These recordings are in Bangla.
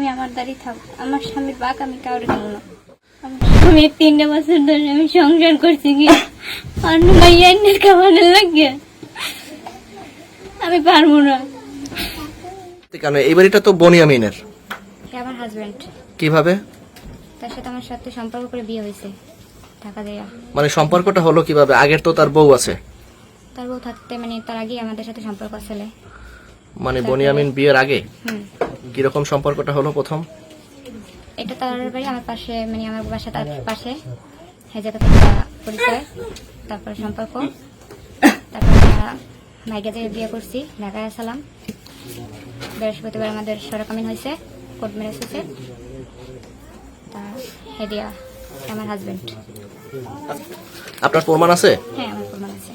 স্বামী আমার দাঁড়িয়ে থাক আমার স্বামীর বাক আমি কাউরে দেবো না। স্বামী তিনটে বছর ধরে আমি সংসার করছি কি? অন্য ভাইয়া লাগে। আমি পারব না। কেন? এই বাড়িটা তো বনিয়ামিনের। সে আমার হাজবেন্ড কীভাবে? তার সাথে আমার সাথে সম্পর্ক করে বিয়ে হয়েছে। টাকা দেয়া। মানে সম্পর্কটা হলো কীভাবে? আগের তো তার বউ আছে। তার বউ থাকতে মানে তার আগেই আমাদের সাথে সম্পর্ক আসলে। মানে বনিয়ামিন বিয়ের আগে? হুম। কীরকম সম্পর্কটা হলো প্রথম? এটা তার বাড়ি আমার পাশে মানে আমার বাসা তার পাশে। সেই জায়গা পরিচয় তারপর সম্পর্ক। তারপর আমরা ভাইকে যে বিয়ে করছি ঢাকায় আসলাম। বৃহস্পতিবার আমাদের সরকামিন হয়েছে কোর্ট ম্যারেজ হয়েছে। তা হেদিয়া আমার হাজবেন্ড আপনার প্রমাণ আছে? হ্যাঁ আমার প্রমাণ আছে।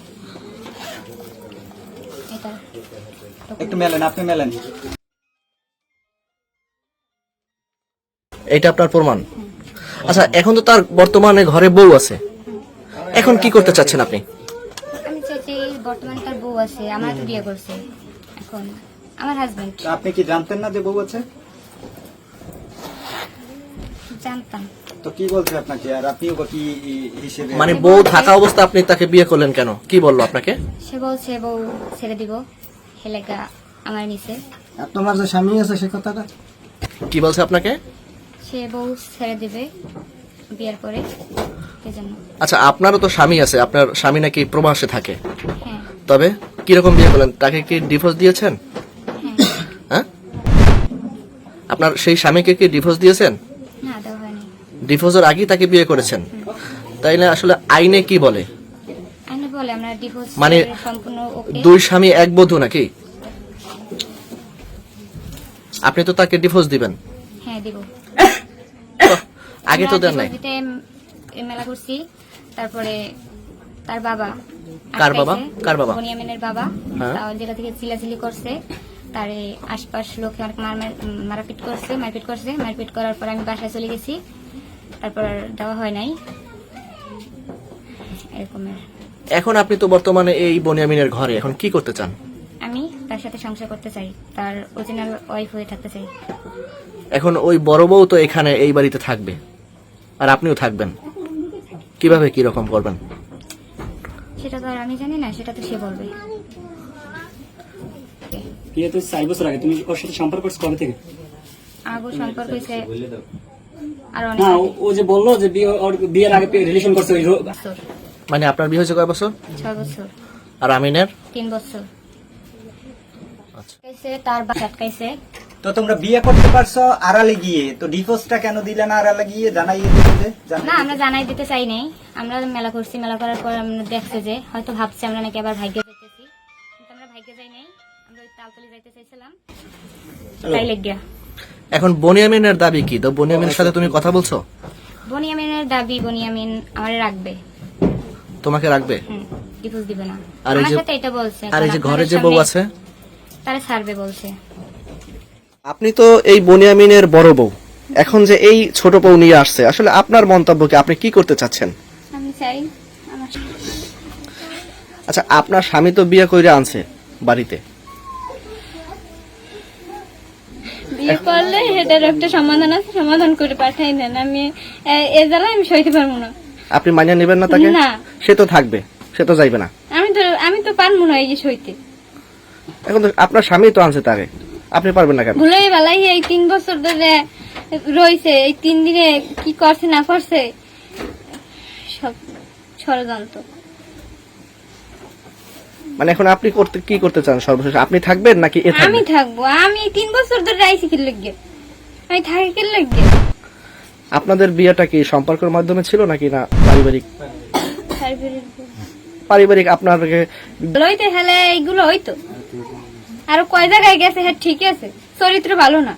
এটা। একটু মেলেন আপনি মেলেন। এটা আপনার প্রমাণ? আচ্ছা এখন তো তার বর্তমানে ঘরে বউ আছে। এখন কি করতে চাচ্ছেন আপনি? আমি চাইছি বর্তমানে তার বউ আছে আমার তো বিয়ে করছে। এখন আমার হাজবেন্ড আপনি কি জানতেন না যে বউ আছে? জানতাম। তো কি বলছে আপনাকে? আর আপনিও বা কি হিসেবে মানে বউ থাকা অবস্থা আপনি তাকে বিয়ে করলেন কেন? কি বলল আপনাকে? সে বলছে বউ ছেড়ে দিব। হেলেগা আমার নিচে। আর তোমার যে স্বামী আছে সে কথাটা? কি বলছে আপনাকে? সে বউ ছেড়ে দিবে বিয়ের পরে এই আচ্ছা আপনারও তো স্বামী আছে আপনার স্বামী নাকি প্রবাসে থাকে। হ্যাঁ। তবে কীরকম বিয়ে করলেন? তাকে কি ডিভোর্স দিয়েছেন? হ্যাঁ। হ্যাঁ? আপনার সেই স্বামীকে কি ডিভোর্স দিয়েছেন? না দেওয়া হয়নি। ডিভোর্সের আগেই তাকে বিয়ে করেছেন। তাইলে আসলে আইনে কি বলে? আইনে বলে আমরা ডিভোর্স মানে সম্পূর্ণ ওকে দুই স্বামী এক বধূ নাকি? আপনি তো তাকে ডিভোর্স দিবেন। হ্যাঁ দিব। আগে তো দেন নাই। মেলা করছি। তারপরে তার বাবা কার বাবা? কার বাবা? বনিয়ামিনের বাবা। হ্যাঁ। জেলা থেকে চিলাচিলি করছে তারে আশপাশ লোকে অনেক মার মার- মারপিট করছে মারপিট করছে। মারপিট করার পর আমি বাসায় চলে গেছি। তারপর দেওয়া হয় নাই। এরকমের এখন আপনি তো বর্তমানে এই বনিয়ামিনের ঘরে এখন কি করতে চান? আমি তার সাথে সংসার করতে চাই। তার অরিজিনাল ওয়াইফ হয়ে থাকতে চাই। এখন ওই বড় বউ তো এখানে এই বাড়িতে থাকবে। আর আপনিও থাকবেন। কীভাবে কি রকম করবেন? সেটা তো আর আমি জানি না সেটা তো সে বলবে। বিয়ে তো চার বছর আগে তুমি ওর সাথে সম্পর্ক করছ কবে থেকে? আগু সম্পর্ক হয়েছে আর অনেক না ও- যে বলল যে বিয়ে ওর বিয়ের আগে রিলেশন করছে ওই মানে আপনার বিয়ে হয়েছে কয় বছর? ছয় বছর। আর আমিনের? তিন বছর। আচ্ছা। তার বাস আটকাইছে। তো তোমরা বিয়ে করতে পারছ আড়ালে গিয়ে। তো ডিভোর্সটা কেন দিলে না আড়ালে গিয়ে? জানাইয়ে জানাই না আমরা জানাই দিতে চাই নাই। আমরা মেলা করছি মেলা করার পর আমরা দেখছে যে হয়তো ভাবছে আমরা নাকি আবার ভাগ্যে যেতেছি কিন্তু আমরা ভাগ্যে যাই নাই আমরা ওই তালতলি যাইতে চাইছিলাম। তাই লেগিয়া এখন বনিয়ামিনের দাবি কি? তো বনিয়ামিনের সাথে তুমি কথা বলছো? বনিয়ামিনের দাবি বনিয়ামিন আমারে রাখবে। তোমাকে রাখবে? ডিভোর্স দিবে না। আর এই যে- এটা বলছে। আর এই যে ঘরে যে বউ আছে? তারা ছাড়বে বলছে। আপনি তো এই বনিয়ামিনের বড় বউ। এখন যে এই ছোট বউ নিয়ে আসছে আসলে আপনার মন্তব্য কি? আপনি কি করতে চাচ্ছেন? আমি চাই আমার আচ্ছা আপনার স্বামী তো বিয়ে করে আনছে বাড়িতে। বিয়ে করলে এটার একটা সমাধান আছে সমাধান করে পাঠাই দেন। আমি এ- এ জ্বালা আমি সইতে পারব না। আপনি মানিয়ে নেবেন না তাকে? না। সে তো থাকবে সে তো যাইবে না। আমি তো আমি তো পারব না এই যে সইতে। এখন তো আপনার স্বামী তো আনছে তাকে আপনি পারবেন না কেন? ভুলে বেলাই এই তিন বছর ধরে রয়েছে এই তিন দিনে কি করছে না করছে সব ষড়যন্ত্র। মানে এখন আপনি করতে কি করতে চান সর্বশেষ? আপনি থাকবেন নাকি এ আমি থাকবে আমি তিন বছর ধরে আইসি কি লাগবে আমি থাকি কি লাগবে আপনাদের বিয়েটা কি সম্পর্কের মাধ্যমে ছিল নাকি না পারিবারিক? পারিবারিক আপনাকে লইতে হেলে এইগুলো হইতো। আরও কয় জায়গায় গেছে? হ্যাঁ ঠিক আছে। চরিত্র ভালো না।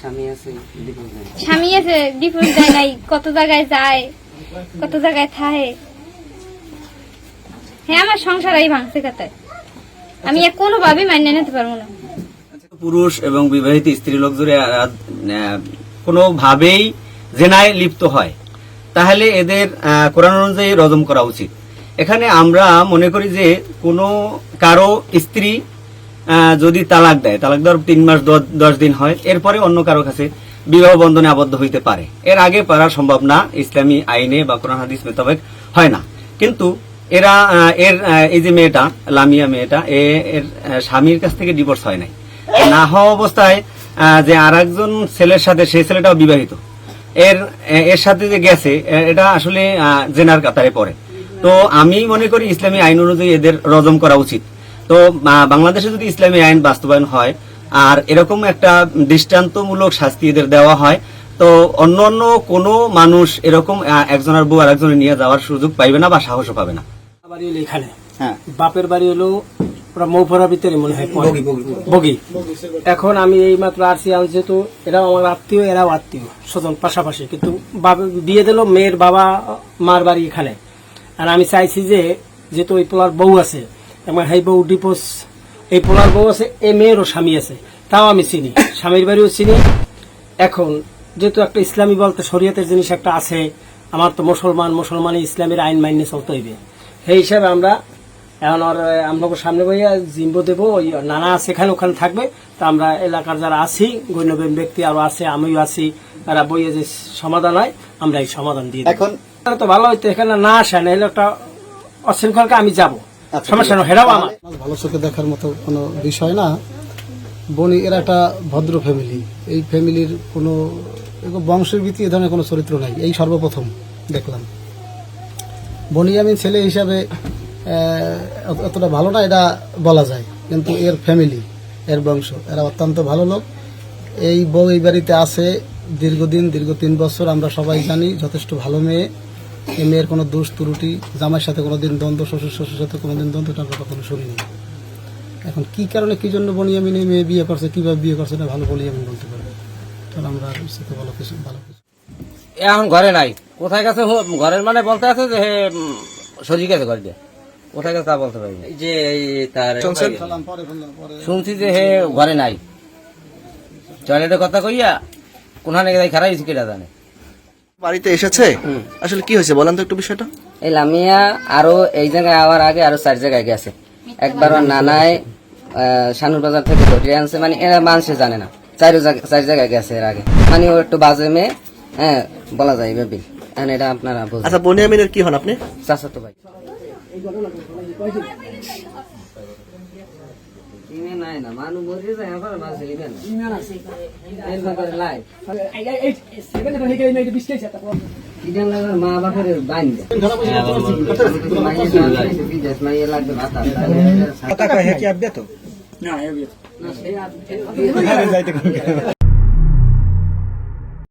স্বামী আছে দেয়। নাই। কত জায়গায় যায় কত জায়গায় থাকে। হ্যাঁ আমার সংসার এই ভাঙছে কাতায় আমি এক কোনোভাবেই মানিয়ে নিতে পারব না। পুরুষ এবং বিবাহিত স্ত্রী লোক আহ, কোনোভাবেই জেনায় লিপ্ত হয় তাহলে এদের কোরআন অনুযায়ী রজম করা উচিত। এখানে আমরা মনে করি যে কোনো কারও স্ত্রী যদি তালাক দেয়, তালাক দেওয়ার তিন মাস দশ দিন হয়, এরপরে অন্য কারও কাছে বিবাহ বন্ধনে আবদ্ধ হইতে পারে। এর আগে পারা সম্ভব না, ইসলামী আইনে বা কোরআন হাদিস মোতাবেক হয় না। কিন্তু এরা এর এই যে মেয়েটা, লামিয়া মেয়েটা এর স্বামীর কাছ থেকে ডিভোর্স হয় নাই। না হওয়া অবস্থায় যে আর একজন ছেলের সাথে, সেই ছেলেটাও বিবাহিত। এর এর সাথে যে গেছে এটা আসলে জেনার কাতারে পড়ে। তো আমি মনে করি ইসলামী আইন অনুযায়ী এদের রজম করা উচিত। তো বাংলাদেশে যদি ইসলামী আইন বাস্তবায়ন হয় আর এরকম একটা দৃষ্টান্তমূলক শাস্তি এদের দেওয়া হয় তো অন্য অন্য কোনো মানুষ এরকম একজনের বউ আর একজনের নিয়ে যাওয়ার সুযোগ পাইবে না বা সাহসও পাবে না। বাড়ি হলো এখানে। হ্যাঁ। বাপের বাড়ি হলো ওরা মৌপড়ার ভিতরে মনে হয় বগি এখন আমি এই মাত্র আসি আমি যেহেতু এরাও আমার আত্মীয় এরাও আত্মীয় স্বজন পাশাপাশি। কিন্তু বিয়ে দিল মেয়ের বাবা মার বাড়ি এখানে। আর আমি চাইছি যে যেহেতু ওই পোলার বউ আছে এবং এই বউ ডিপোজ এই পোলার বউ আছে এই মেয়েরও স্বামী আছে তাও আমি চিনি স্বামীর বাড়িও চিনি। এখন যেহেতু একটা ইসলামী বলতে শরীয়তের জিনিস একটা আছে আমার তো মুসলমান মুসলমানই ইসলামের আইন মাইনে চলতে হইবে। সেই হিসাবে আমরা এখন ওর আপনাকে সামনে বইয়া জিম্বো দেবো ওই নানা আছে এখানে ওখানে থাকবে। তা আমরা এলাকার যারা আছি গণ্যবেন ব্যক্তি আরও আছে আমিও আছি তারা বইয়ে যে সমাধান হয় আমরা এই সমাধান দিয়ে দেব। এখন তো ভালো হইতো এখানে না আসে না একটা অশৃঙ্খলকে আমি যাব। সমস্যা নয় হেরাও আমার। ভালো চোখে দেখার মতো কোনো বিষয় না। বনি এরা একটা ভদ্র ফ্যামিলি এই ফ্যামিলির কোনো বংশের ভিত্তি এ ধরনের কোনো চরিত্র নাই। এই সর্বপ্রথম দেখলাম। বনিয়ামিন ছেলে হিসাবে অতটা ভালো না এটা বলা যায়। কিন্তু এর ফ্যামিলি এর বংশ এরা অত্যন্ত ভালো লোক। এই বউ এই বাড়িতে আছে দীর্ঘদিন দীর্ঘ তিন বছর আমরা সবাই জানি যথেষ্ট ভালো মেয়ে। এই মেয়ের কোনো দোষ ত্রুটি জামাইয়ের সাথে কোনোদিন দ্বন্দ্ব শ্বশুর শ্বশুর সাথে কোনোদিন দ্বন্দ্ব এটা আমরা কখনো শুনিনি। এখন কি কারণে কি জন্য বনিয়ামিন এই মেয়ে বিয়ে করছে কীভাবে বিয়ে করছে এটা ভালো বলি আমি বলতে পারব তাহলে আমরা আর সাথে ভালো কিছু ভালো কিছু। এখন ঘরে নাই। কোথায় গেছে ঘরের মানে বলতে আছে যে হে উম, গেছে ঘর দিয়ে। কোথায় গেছে তা বলতে পারি না। যে তার শুনছি যে হে ঘরে নাই। টয়লেটের কথা কইয়া কোনখানে গেছে খারাপ হয়েছে কেটা জানে? বাড়িতে এসেছে? আসলে কি হয়েছে বলেন তো একটু বিষয়টা। এই লামিয়া আরও এই জায়গায় আবার আগে আরও চার জায়গায় গেছে। একবার ওর নানায় শানুর বাজার থেকে ধরিয়ে আনছে। মানে এরা মানুষে জানে না। চার জায়গা- চার জায়গায় গেছে এর আগে। মানে ও একটু বাজে মেয়ে। হ্যাঁ বলা যায় বেবি এখন এটা আপনারা আচ্ছা বনিয়ামিনের কি হন আপনি? চাচাতো ভাই। ইমে নাই না মানুষ বসে যায় এখন মাছ ইমে না এরকম করে লাই। ইডেন লাগার মা বাপের বাইন্দে মাইয়ে লাগবে ভাত কথা কয় হ্যাঁ কি আবদে তো? না এ বিয়ে। যাইতে